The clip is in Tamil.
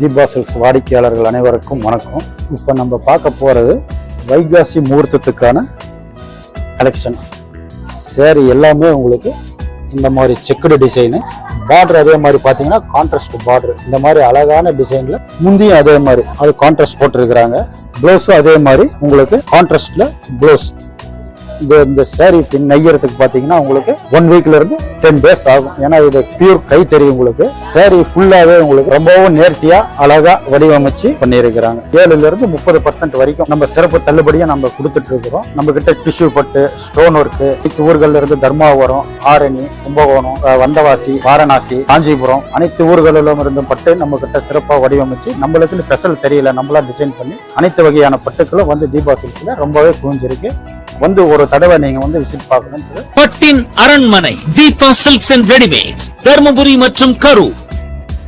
தீபா செல்ஸ் வாடிக்கையாளர்கள் அனைவருக்கும் வணக்கம். இப்போ நம்ம பார்க்க போகிறது வைகாசி முகூர்த்தத்துக்கான கலெக்ஷன்ஸ் சேரீ எல்லாமே உங்களுக்கு இந்த மாதிரி செக்குடு டிசைனு பார்டர் அதே மாதிரி பார்த்தீங்கன்னா கான்ட்ராஸ்ட் பார்டர் இந்த மாதிரி அழகான டிசைனில் முந்தியும் அதே மாதிரி அது கான்ட்ராஸ்ட் போட்டிருக்கிறாங்க. ப்ளவுஸும் அதே மாதிரி உங்களுக்கு கான்ட்ராஸ்டில் ப்ளவுஸ் இந்த இந்த சேரீ பின் நெய்யறதுக்கு பார்த்தீங்கன்னா உங்களுக்கு ஒன் வீக்லேருந்து டென் டேஸ் ஆகும். ஏன்னா இது பியூர் கை தெரியும் உங்களுக்கு சேரீ ஃபுல்லாகவே உங்களுக்கு ரொம்பவும் நேர்த்தியாக அழகாக வடிவமைச்சு பண்ணியிருக்கிறாங்க. ஏழுலேருந்து முப்பது பர்சன்ட் வரைக்கும் நம்ம சிறப்பு தள்ளுபடியாக நம்ம கொடுத்துட்டு இருக்கிறோம். நம்ம கிட்ட டிஷ்யூ பட்டு ஸ்டோன் ஒர்க்கு ஊர்களில் இருந்து தர்மாபுரம் ஆரணி கும்பகோணம் வந்தவாசி வாரணாசி காஞ்சிபுரம் அனைத்து ஊர்களிலும் இருந்து பட்டு நம்ம கிட்ட சிறப்பா வடிவமைச்சு நம்மளுக்கு ஸ்பெஷல் தெரியல நம்மளா டிசைன் பண்ணி அனைத்து வகையான பட்டுக்களும் வந்து தீபா சில்க்ஸ்ல ரொம்பவே குவிஞ்சிருக்கு. வந்து ஒரு தடவை நீங்க வந்து விசிட் பார்க்கணும். பட்டின் அரண்மனை Deepa silks and readymades Dharmapuri மற்றும் கரூர்.